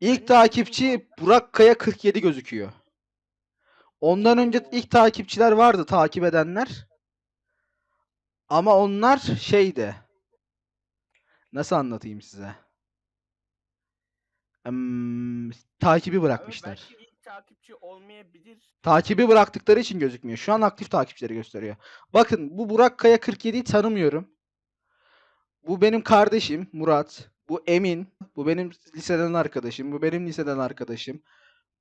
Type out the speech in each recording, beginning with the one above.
İlk takipçi Burak Kaya 47 gözüküyor. Ondan önce ilk takipçiler vardı takip edenler. Ama onlar şeydi. Nasıl anlatayım size? Hmm, takibi bırakmışlar. belki takipçi olmayabilir. Takibi bıraktıkları için gözükmüyor. Şu an aktif takipçileri gösteriyor. Bakın bu Burak Kaya 47'yi tanımıyorum. Bu benim kardeşim Murat. Bu Emin. Bu benim liseden arkadaşım. Bu benim liseden arkadaşım.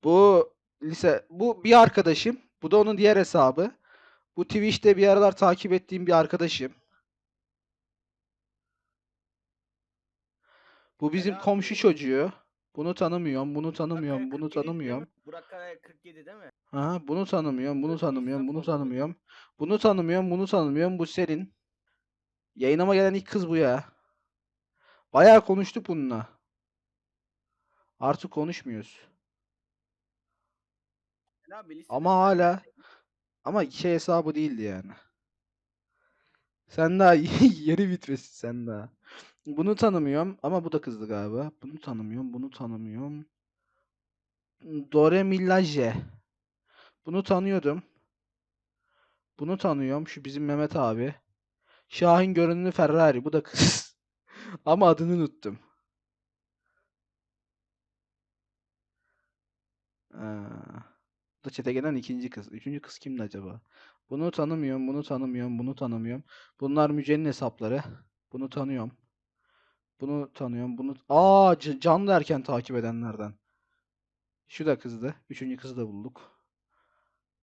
Bu lise bu bir arkadaşım. Bu da onun diğer hesabı. Bu Twitch'te bir aralar takip ettiğim bir arkadaşım. Bu bizim komşu çocuğu. Bunu tanımıyorum, bunu tanımıyorum, bunu 47 değil mi? tanımıyorum. Burak Kaya 47 değil mi? Ha, bunu tanımıyorum, bunu tanımıyorum, bunu tanımıyorum. Bunu tanımıyorum, bunu tanımıyorum. Bu senin. Yayınıma gelen ilk kız bu ya. Bayağı konuştuk bununla. Artık konuşmuyoruz. Listede Ama hala ama şey hesabı değildi yani. Sen daha yeni bitmesin sen daha. Bunu tanımıyorum ama bu da kızdı galiba. Bunu tanımıyorum, bunu tanımıyorum. Dore Milaje. Bunu tanıyordum. Bunu tanıyorum. Şu bizim Mehmet abi. Şahin görünümlü Ferrari. Bu da kız. Ama adını unuttum. Aa, bu da çete gelen ikinci kız. Üçüncü kız kimdi acaba? Bunu tanımıyorum, bunu tanımıyorum, bunu tanımıyorum. Bunlar Müce'nin hesapları. Bunu tanıyorum. Bunu tanıyorum. Bunu Aa Can da erken takip edenlerden. Şu da kızdı. Üçüncü kızı da bulduk.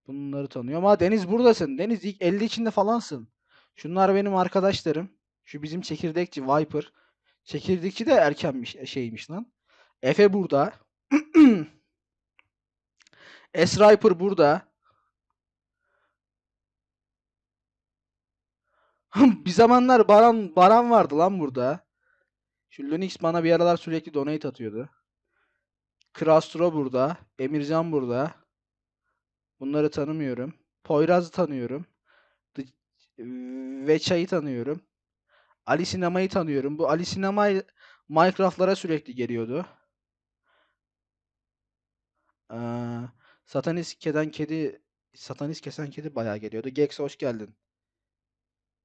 Bunları tanıyorum. Aa Deniz buradasın. Deniz ilk 50 içinde falansın. Şunlar benim arkadaşlarım. Şu bizim çekirdekçi Viper. Çekirdekçi de erkenmiş şeymiş lan. Efe burada. Esriper burada. bir zamanlar Baran Baran vardı lan burada. Şu Lunix bana bir aralar sürekli donate atıyordu. Krastro burada. Emircan burada. Bunları tanımıyorum. Poyraz'ı tanıyorum. The- Ve Çay'ı tanıyorum. Ali Sinema'yı tanıyorum. Bu Ali Sinema Minecraft'lara sürekli geliyordu. Ee, Satanist keden kedi Satanist kesen kedi bayağı geliyordu. Gex hoş geldin.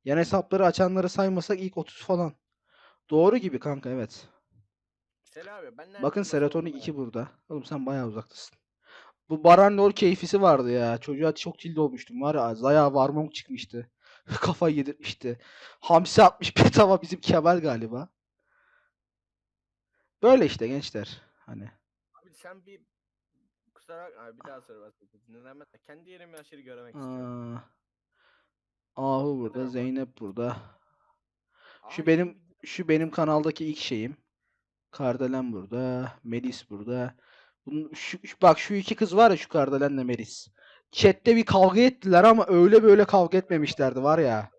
Yan hesapları açanları saymasak ilk 30 falan. Doğru gibi kanka evet. Selam abi ben? Bakın Serotonin oldum 2 abi? burada. Oğlum sen bayağı uzaktasın. Bu Baran Lord keyfisi vardı ya. Çocuğa çok cilt olmuştum var ya. Zaya Varmong çıkmıştı. Kafayı yedirtmişti. Hamsi atmış bir tava bizim Kemal galiba. Böyle işte gençler. Hani. Abi sen bir kusura bakma abi bir daha soru bahsedeyim. Neden ben kendi yerimi aşırı görmek istiyorum. Aa, Ahu burada. Zeynep burada. Şu Aa, benim şu benim kanaldaki ilk şeyim. Kardelen burada. Melis burada. Bunun, şu, şu- bak şu iki kız var ya şu Kardelen'le Melis. Chat'te bir kavga ettiler ama öyle böyle kavga etmemişlerdi var ya.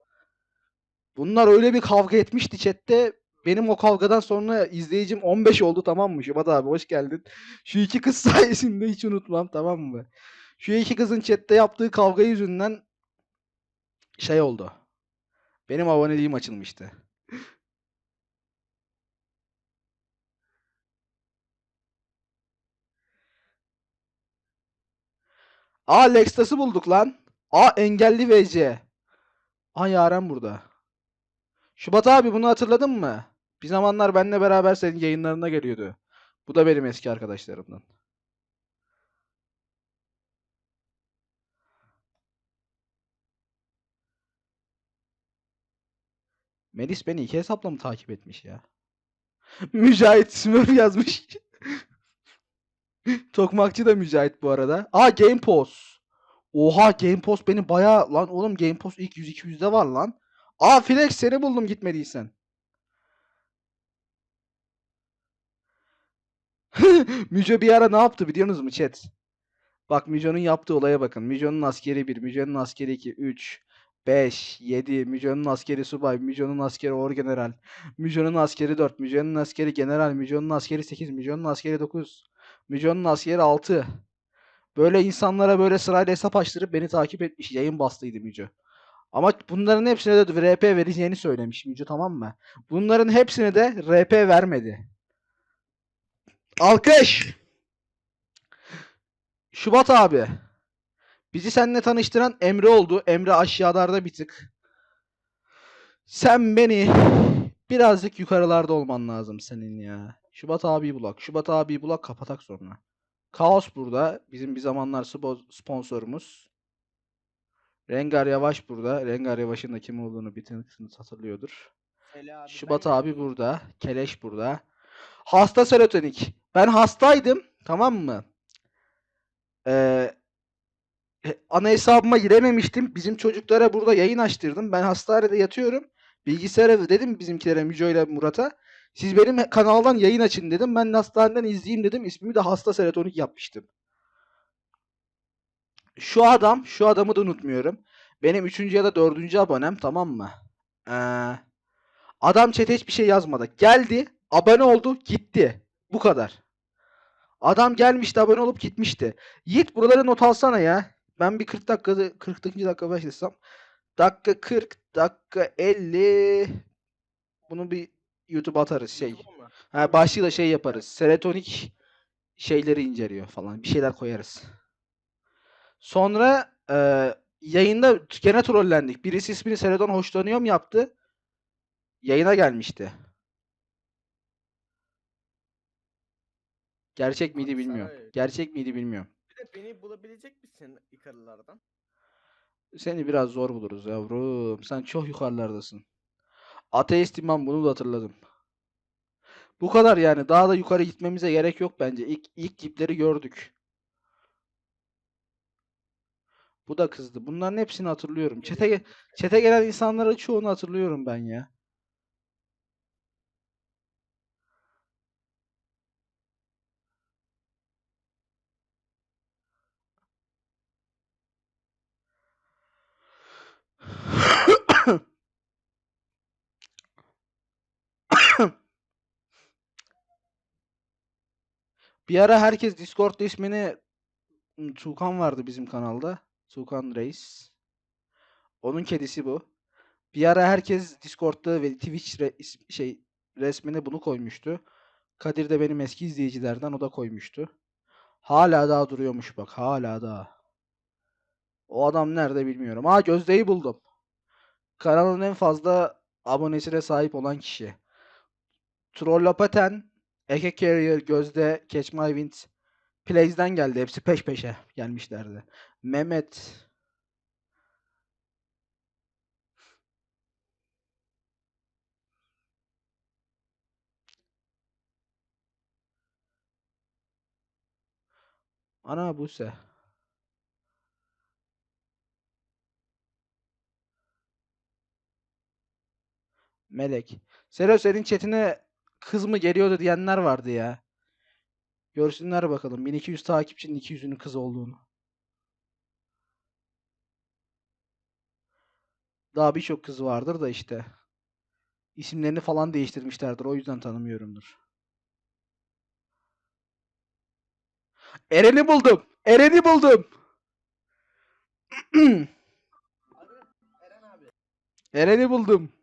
Bunlar öyle bir kavga etmişti chat'te. Benim o kavgadan sonra izleyicim 15 oldu tamam mı? Şubat abi hoş geldin. Şu iki kız sayesinde hiç unutmam tamam mı? Şu iki kızın chat'te yaptığı kavga yüzünden şey oldu. Benim aboneliğim açılmıştı. Aa Lextas'ı bulduk lan. Aa engelli VC. Aa Yaren burada. Şubat abi bunu hatırladın mı? Bir zamanlar benimle beraber senin yayınlarına geliyordu. Bu da benim eski arkadaşlarımdan. Melis beni iki hesapla mı takip etmiş ya? Mücahit Smurf yazmış. Tokmakçı da Mücahit bu arada. Aa Game Post. Oha Game Post beni bayağı lan oğlum Game Post ilk 100-200'de var lan. Aa Flex seni buldum gitmediysen. Müce bir ara ne yaptı biliyorsunuz mu chat? Bak Müco'nun yaptığı olaya bakın. Müco'nun askeri 1, Müco'nun askeri 2, 3, 5, 7, Müco'nun askeri subay, Müco'nun askeri orgeneral, Müco'nun askeri 4, Müco'nun askeri general, Müco'nun askeri 8, Müco'nun askeri 9, Müco'nun askeri 6. Böyle insanlara böyle sırayla hesap açtırıp beni takip etmiş. Yayın bastıydı Müco. Ama bunların hepsine de RP vereceğini söylemiş Müco tamam mı? Bunların hepsine de RP vermedi. Alkış. Şubat abi. Bizi seninle tanıştıran Emre oldu. Emre aşağılarda bir tık. Sen beni birazcık yukarılarda olman lazım senin ya. Şubat abi bulak. Şubat abi bulak kapatak sonra. Kaos burada. Bizim bir zamanlar spo- sponsorumuz. Rengar Yavaş burada. Rengar Yavaş'ın da kim olduğunu bir tanıksınız hatırlıyordur. Abi, Şubat ben abi burada. Keleş burada. Hasta serotonik. Ben hastaydım. Tamam mı? Ee, ana hesabıma girememiştim. Bizim çocuklara burada yayın açtırdım. Ben hastanede yatıyorum. Bilgisayara dedim bizimkilere Müco ile Murat'a. Siz benim kanaldan yayın açın dedim. Ben de hastaneden izleyeyim dedim. İsmimi de hasta serotonik yapmıştım. Şu adam, şu adamı da unutmuyorum. Benim üçüncü ya da dördüncü abonem tamam mı? Ee, adam chat'e hiçbir şey yazmadı. Geldi, abone oldu, gitti. Bu kadar. Adam gelmişti, abone olup gitmişti. Yiğit buraları not alsana ya. Ben bir 40 dakikada 40. dakika başlasam. Dakika 40, dakika 50. Bunu bir YouTube'a atarız şey. YouTube'a? Ha başlığı da şey yaparız. Serotonik şeyleri inceliyor falan. Bir şeyler koyarız. Sonra e, yayında gene trollendik. Birisi ismini Serodon hoşlanıyorum yaptı. Yayına gelmişti. Gerçek miydi Abi bilmiyorum. Gerçek miydi bilmiyorum. Bir de beni bulabilecek misin yukarılardan? Seni biraz zor buluruz yavrum. Sen çok yukarılardasın. Ateist imam bunu da hatırladım. Bu kadar yani. Daha da yukarı gitmemize gerek yok bence. İlk, ilk dipleri gördük. Bu da kızdı. Bunların hepsini hatırlıyorum. Çete, çete gelen insanların çoğunu hatırlıyorum ben ya. Bir ara herkes Discord'da ismini Tuğkan vardı bizim kanalda. Tuğkan Reis. Onun kedisi bu. Bir ara herkes Discord'da ve Twitch re- şey resmine bunu koymuştu. Kadir de benim eski izleyicilerden o da koymuştu. Hala daha duruyormuş bak. Hala daha. O adam nerede bilmiyorum. Aa Gözde'yi buldum. Kanalın en fazla abonesine sahip olan kişi. Trollapaten, Eke Carrier, Gözde, Catch My Wind, Plays'den geldi. Hepsi peş peşe gelmişlerdi. Mehmet. Ana Buse. Melek. Sero senin chatine kız mı geliyordu diyenler vardı ya. Görsünler bakalım. 1200 takipçinin 200'ünün kız olduğunu. Daha birçok kız vardır da işte. İsimlerini falan değiştirmişlerdir. O yüzden tanımıyorumdur. Eren'i buldum. Eren'i buldum. Eren'i buldum.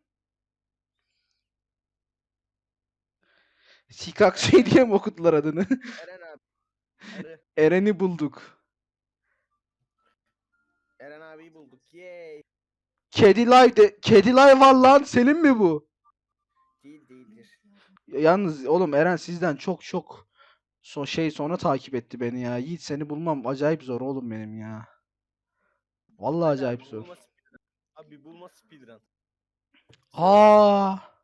Sikaksuy diye mi okudular adını? Eren abi. Arı. Eren'i bulduk. Eren abiyi bulduk. Yay. Kedi Live de Kedi Live var lan senin mi bu? Değil değildir. Yalnız oğlum Eren sizden çok çok so şey sonra takip etti beni ya. Yiğit seni bulmam acayip zor oğlum benim ya. Vallahi acayip zor. bulma speedrun. Abi bulma speedrun. Aa.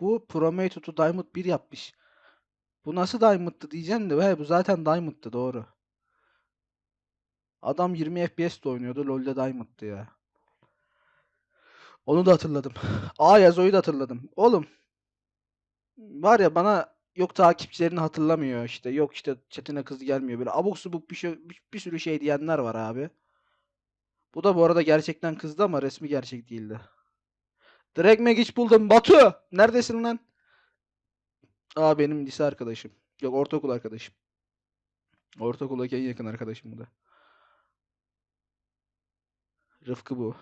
Bu Prometheus'u Diamond 1 yapmış. Bu nasıl Diamond'tı diyeceğim de he, bu zaten Diamond'tı doğru. Adam 20 FPS'de oynuyordu. LoL'de Diamond'tı ya. Onu da hatırladım. Aa Yazo'yu da hatırladım. Oğlum var ya bana yok takipçilerini hatırlamıyor işte. Yok işte chatine kız gelmiyor. Böyle abuk subuk bir, şey, bir, bir sürü şey diyenler var abi. Bu da bu arada gerçekten kızdı ama resmi gerçek değildi. Drag Magic buldum. Batu! Neredesin lan? Aa benim lise arkadaşım. Yok ortaokul arkadaşım. Ortaokuldaki en yakın arkadaşım bu da. Rıfkı bu.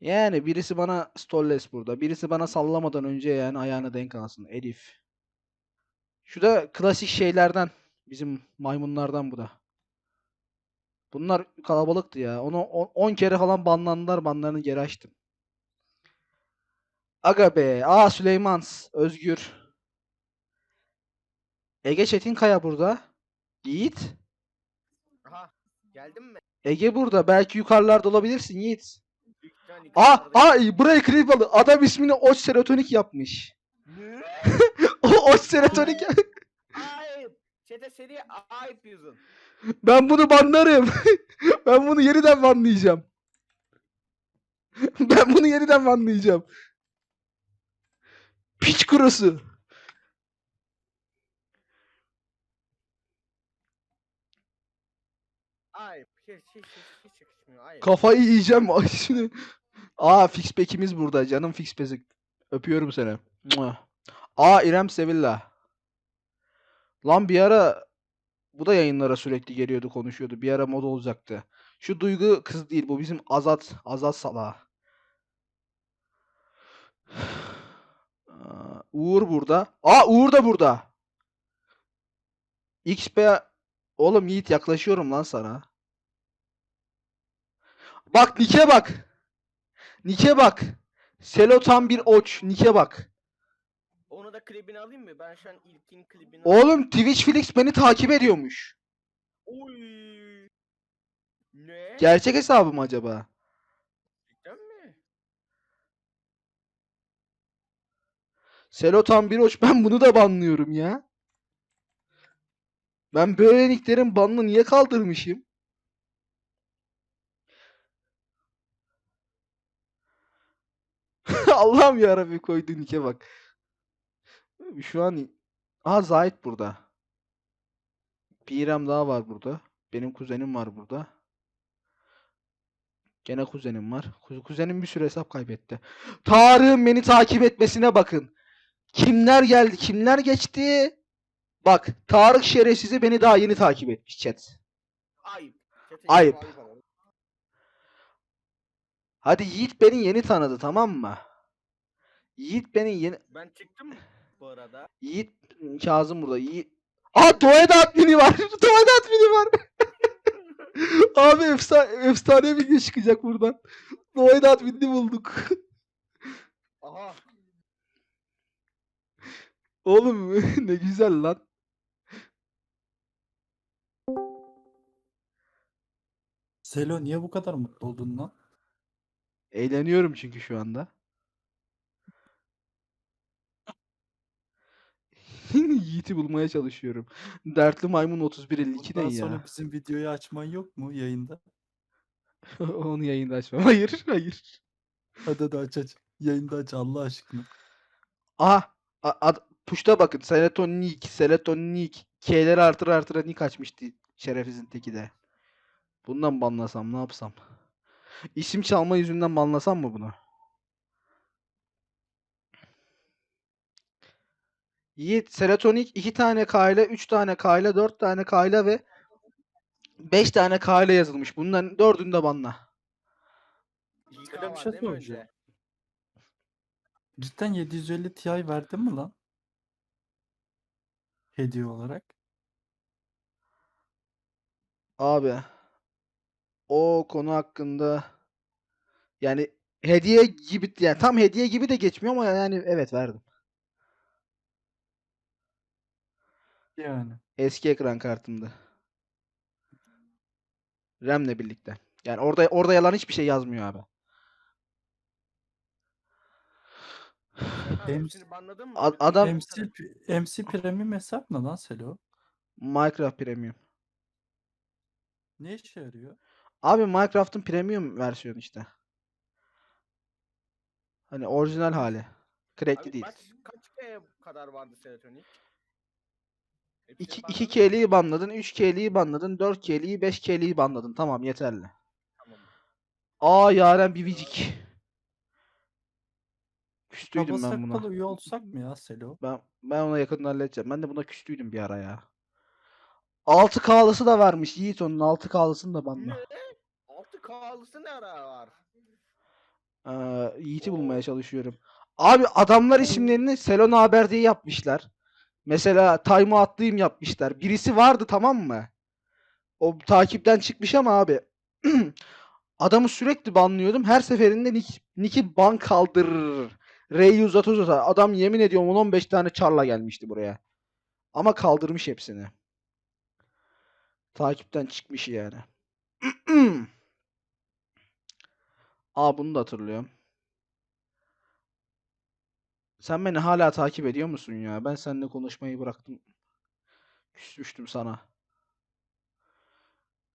Yani birisi bana Stolles burada. Birisi bana sallamadan önce yani ayağına denk alsın. Elif. Şu da klasik şeylerden. Bizim maymunlardan bu da. Bunlar kalabalıktı ya. Onu 10 kere falan banlandılar. Banlarını geri açtım. Aga be. Aa Süleymans. Özgür. Ege Çetinkaya burada. Yiğit. Aha geldin mi? Ege burada. Belki yukarılarda olabilirsin Yiğit. Aa, aa burayı klip aldı. Adam ismini Oç Serotonik yapmış. O Oç Serotonik. Ayıp. Çete seri ayıp yüzün. Ben bunu banlarım. ben bunu yeniden banlayacağım. ben bunu yeniden banlayacağım. Piç kurusu. Hiç hiç yakışmıyor. Ayıp. Kafayı yiyeceğim. Ay şimdi. Aa Fixpack'imiz burada. Canım Fixpack. Öpüyorum seni. Mua. Aa İrem Sevilla. Lan bir ara bu da yayınlara sürekli geliyordu konuşuyordu. Bir ara moda olacaktı. Şu Duygu kız değil. Bu bizim Azat. Azat Salah. Uğur burada. Aa Uğur da burada. XP Oğlum Yiğit yaklaşıyorum lan sana. Bak Nike bak. Nike bak. Selo tam bir oç. Nike bak. Onu da klibini alayım mı? Ben şu an ilkin klibini Oğlum Twitch Flix beni takip ediyormuş. Oy. Ne? Gerçek hesabı mı acaba? Gerçekten mi? Selo tam bir oç. Ben bunu da banlıyorum ya. Ben böyle banını niye kaldırmışım? Allah'ım yarabbim koydu nick'e bak. Şu an Aha Zahit burada. Bir daha var burada. Benim kuzenim var burada. Gene kuzenim var. Ku- Kuzenim bir sürü hesap kaybetti. Tarık'ın beni takip etmesine bakın. Kimler geldi, kimler geçti? Bak, Tarık şerefsizi beni daha yeni takip etmiş chat. Ayıp. Çete Ayıp. ama. Hadi Yiğit beni yeni tanıdı tamam mı? Yiğit beni yeni... Ben çıktım bu arada. Yiğit Kazım burada. Yiğit... Aa Doğa'da admini var. Doğa'da admini var. Abi efsane, efsane video çıkacak buradan. Doğa'da admini bulduk. Aha. Oğlum ne güzel lan. Selo niye bu kadar mutlu oldun lan? Eğleniyorum çünkü şu anda. Yiğit'i bulmaya çalışıyorum. Dertli Maymun 3152 ne Bundan ya? sonra bizim videoyu açman yok mu yayında? Onu yayında açmam. Hayır, hayır. Hadi hadi aç aç. Yayında aç Allah aşkına. Aha, a- ad- puşta bakın. Seletonik, seletonik. K'leri artır artıra nick açmıştı şerefsizin teki de. Bundan banlasam ne yapsam? İsim çalma yüzünden banlasam mı bunu? Yiğit, Seratonik 2 tane K ile, 3 tane K ile, 4 tane K ile ve 5 tane K ile yazılmış. Bunların 4'ünü de banla. Şöyle bir şey? Cidden 750 Ti verdin mi lan? Hediye olarak. Abi o konu hakkında yani hediye gibi yani tam hediye gibi de geçmiyor ama yani evet verdim. Yani. Eski ekran kartımdı. RAM'le birlikte. Yani orada orada yalan hiçbir şey yazmıyor abi. Sen abi Hem- hepsini banladın mı? Adam- MC, MC Premium hesap ne lan Selo? Minecraft Premium. Ne işe yarıyor? Abi Minecraft'ın premium versiyonu işte. Hani orijinal hali. Crackli Abi değil. kaç, kaç kadar vardı serotonin? Hepsini 2 banladın 2 mı? K'liyi banladın, 3 K'liyi banladın, 4 K'liyi, 5 K'liyi banladın. Tamam yeterli. Tamam. Aa Yaren Bibicik. Küstüydüm Kaba ben buna. sakalı üye olsak mı ya Selo? Ben ben ona yakında halledeceğim. Ben de buna küstüydüm bir ara ya. 6K'lısı da varmış. Yiğit onun 6K'lısını da banla. Ne? 6K'lısı ne ara var? Ee, Yiğit'i bulmaya çalışıyorum. Abi adamlar isimlerini Selona Haber diye yapmışlar. Mesela Time Atlayayım yapmışlar. Birisi vardı tamam mı? O takipten çıkmış ama abi. Adamı sürekli banlıyordum. Her seferinde nick, nick'i ban kaldırır. R'yi uzat uzat. Adam yemin ediyorum 10-15 tane çarla gelmişti buraya. Ama kaldırmış hepsini. Takipten çıkmış yani. Aa bunu da hatırlıyorum. Sen beni hala takip ediyor musun ya? Ben seninle konuşmayı bıraktım. Küsmüştüm sana.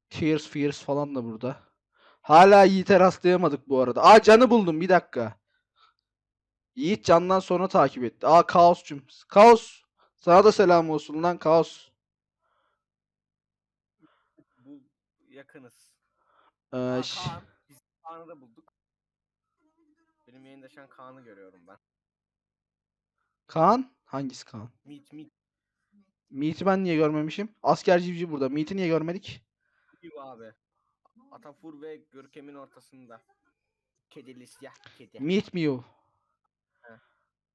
Tears Fears falan da burada. Hala Yiğit'e rastlayamadık bu arada. Aa Can'ı buldum bir dakika. Yiğit Can'dan sonra takip etti. Aa Kaos'cum. Kaos. Sana da selam olsun lan Kaos. Bu yakınız. Ee, Aa, ş- Kaan. Biz Kaan'ı da bulduk. Benim yayında şu an Kaan'ı görüyorum ben. Kaan? Hangisi Kaan? Meet meet Meet'i ben niye görmemişim? Asker civciv burada. Meet'i niye görmedik? gibi abi. Atafur ve Görkem'in ortasında. Kedili siyah kedi. Meet Mew.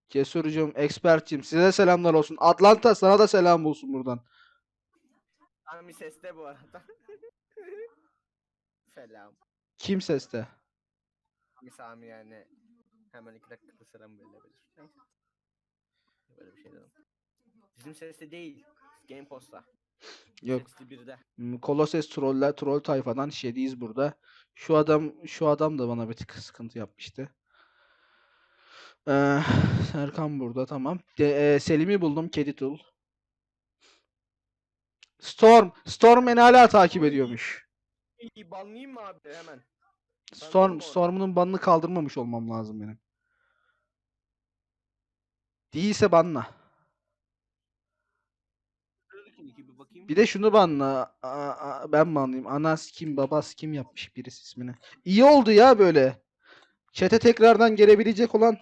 Heh. Cesurcum, expert'cim size selamlar olsun. Atlanta sana da selam olsun buradan. Sami seste bu arada. Selam. Kim seste? Sami Sami yani. Hemen iki dakikada selam verilebilir. Böyle bir şey dedim. Bizim seste değil. Game Post'ta. Yok. Birde. Hmm, troller, troll tayfadan Şediyiz burada. Şu adam şu adam da bana bir tık sıkıntı yapmıştı. Ee, Serkan burada tamam. De, e, Selim'i buldum. Kedi Tool. Storm. Storm beni hala takip ediyormuş. İyi banlayayım mı abi hemen? Storm. Storm'un banını kaldırmamış olmam lazım benim. Değilse banla. Bir de şunu banla. Aa, aa, ben banlayayım. Anas kim, babas kim yapmış birisi ismini. İyi oldu ya böyle. Chat'e tekrardan gelebilecek olan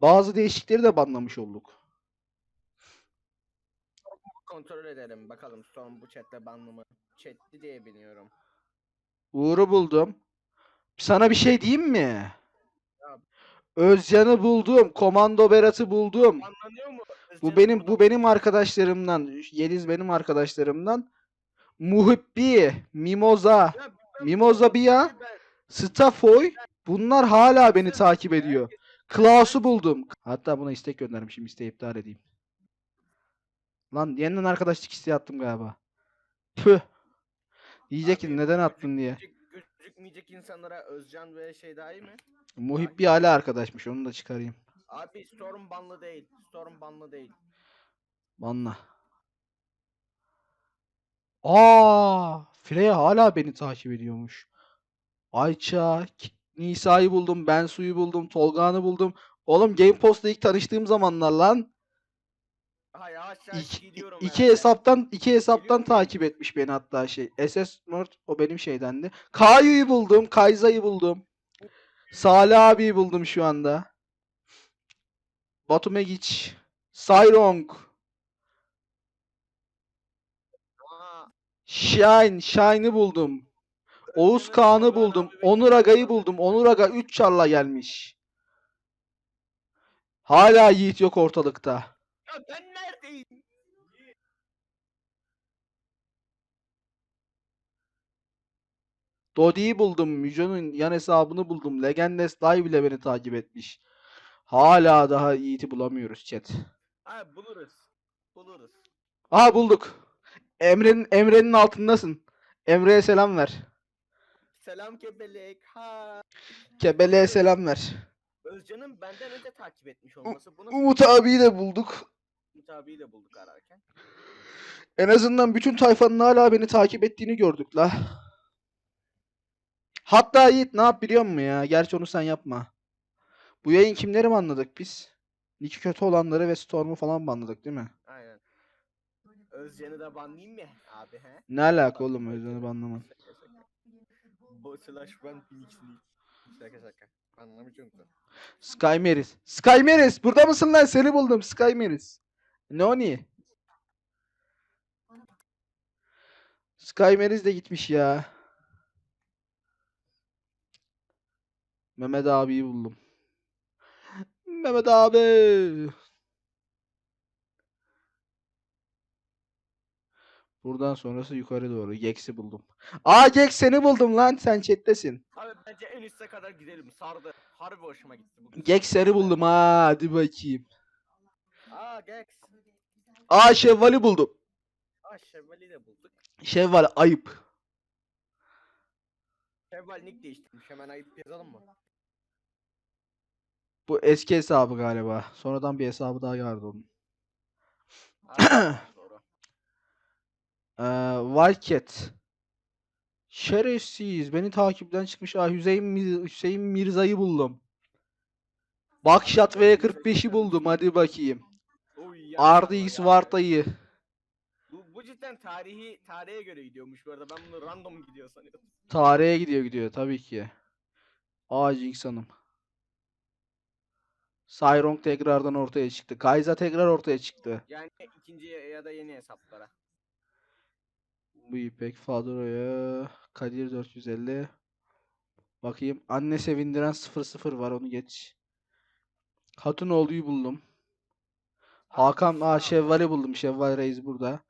bazı değişikleri de banlamış olduk. Kontrol edelim bakalım Storm bu chatte banlı mı? Chatli diye biliyorum. Uğur'u buldum. Sana bir şey diyeyim mi? Ya. Özcan'ı buldum. Komando Berat'ı buldum. Mu? Bu benim bu benim arkadaşlarımdan. Yeliz benim arkadaşlarımdan. Muhibbi, Mimoza, Mimoza Bia, Stafoy bunlar hala beni takip ediyor. Klaus'u buldum. Hatta buna istek göndermişim. İsteği iptal edeyim. Lan yeniden arkadaşlık isteği attım galiba. Püh. Diyecek ki neden attın diye. gözük- Gözükmeyecek insanlara Özcan ve şey daha iyi mi? Muhibbi hala arkadaşmış. Onu da çıkarayım. Abi Storm banlı değil. Storm banlı değil. Banla. Aa, Freya hala beni takip ediyormuş. Ayça, Nisa'yı buldum, Bensu'yu buldum, Tolga'nı buldum. Oğlum Game Post'ta ilk tanıştığım zamanlar lan. Aha yavaş yavaş İki, gidiyorum iki herhalde. hesaptan iki hesaptan Geliyor takip etmiş beni hatta şey. SS Nord o benim şeydendi. Kayu'yu buldum, Kayza'yı buldum. Salih abiyi buldum şu anda. Batu Megic, Sairong, Aa, Shine, Shine'ı buldum. Oğuz Kağan'ı buldum. abi Onur Aga'yı abi. buldum. Onur Aga 3 çarla gelmiş. Hala Yiğit yok ortalıkta. Ya ben neredeyim? Dodi'yi buldum. Müjo'nun yan hesabını buldum. Legendes Live bile beni takip etmiş. Hala daha Yiğit'i bulamıyoruz chat. Ha buluruz. Buluruz. Aha bulduk. Emre'nin Emre'nin altındasın. Emre'ye selam ver. Selam kebelek. Ha. Kebele'ye selam ver. Özcan'ın benden önce takip etmiş olması. Bunu Umut abiyi de bulduk. Umut abiyi de bulduk ararken. En azından bütün tayfanın hala beni takip ettiğini gördük la. Hatta Yiğit ne yap biliyor musun ya? Gerçi onu sen yapma. Bu yayın kimleri mi anladık biz? Nick'i kötü olanları ve Storm'u falan mı anladık değil mi? Aynen. Özcan'ı da banlayayım mı abi he? Ne alaka oğlum Özcan'ı banlaman? Slash ben Phoenix'li. Şaka şaka. Anlamayacağım da. Sky Meris. Sky Meris! Burada mısın lan? Seni buldum Sky Meris. Noni. Sky Meris de gitmiş ya. Mehmet abiyi buldum. Mehmet abi. Buradan sonrası yukarı doğru. Gex'i buldum. Aa Gex seni buldum lan. Sen chat'tesin. Abi bence en üste kadar gidelim. Sardı. Harbi hoşuma gitti bugün. Gex seni buldum. Ha, hadi bakayım. Aa Gex. Aa Şevval'i buldum. Aa Şevval'i de bulduk. Şevval ayıp. Şevval nick değiştirmiş. Hemen ayıp yazalım mı? Bu eski hesabı galiba. Sonradan bir hesabı daha vardı onun. Ee, Wildcat. Şerefsiz. Beni takipten çıkmış. Aa, Hüseyin, Mir- Hüseyin Mirza'yı buldum. Bakşat V45'i buldum. Hadi bakayım. RDX. Varta'yı. Bu, bu cidden tarihi tarihe göre gidiyormuş bu arada. Ben bunu random gidiyor sanıyordum. Tarihe gidiyor gidiyor tabii ki. Jinx Hanım. Cyrong tekrardan ortaya çıktı. Kai'Sa tekrar ortaya çıktı. Yani ikinci ya da yeni hesaplara. Bu İpek Faduro'ya Kadir 450. Bakayım. Anne sevindiren 00 var onu geç. Hatunoğlu'yu buldum. Hakan aa Şevval'i buldum. Şevval Reis burada.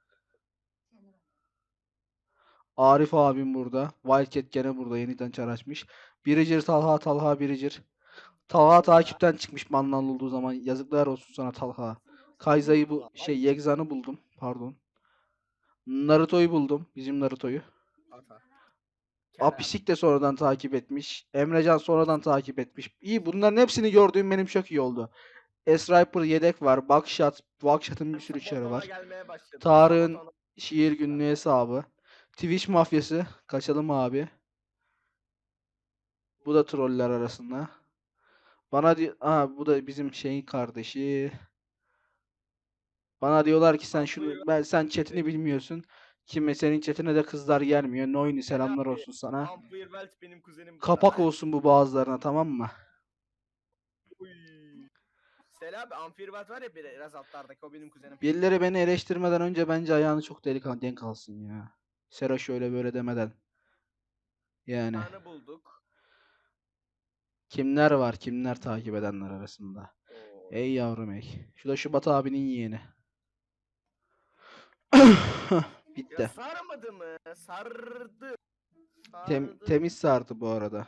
Arif abim burada. Wildcat gene burada. Yeniden çar açmış. Biricir Talha Talha Biricir. Talha takipten çıkmış manlan olduğu zaman. Yazıklar olsun sana Talha. Kayza'yı bu şey Yegzan'ı buldum. Pardon. Naruto'yu buldum. Bizim Naruto'yu. Ata. Apisik de sonradan takip etmiş. Emrecan sonradan takip etmiş. İyi bunların hepsini gördüğüm benim çok iyi oldu. Esriper yedek var. Buckshot. Buckshot'ın bir sürü çarı var. Tarık'ın Şiir günlüğü hesabı. Twitch mafyası. Kaçalım abi. Bu da troller arasında. Bana di Aa, bu da bizim şeyin kardeşi. Bana diyorlar ki sen şunu ben sen chatini bilmiyorsun. Kime senin chatine de kızlar gelmiyor. Noyni selamlar olsun sana. Benim kuzenim. Kapak olsun bu bazılarına tamam mı? Selam Amplerwelt var ya bir- biraz altlardaki o benim kuzenim. Birileri beni eleştirmeden önce bence ayağını çok delikanlı denk alsın ya. Sera şöyle böyle demeden. Yani Tane bulduk. kimler var kimler takip edenler arasında. Oo. Ey yavrum ey. Şu da Şubat abinin yeğeni. Ya Bitti. sarmadı mı? Sardı. Tem- Sardı. temiz sardı bu arada.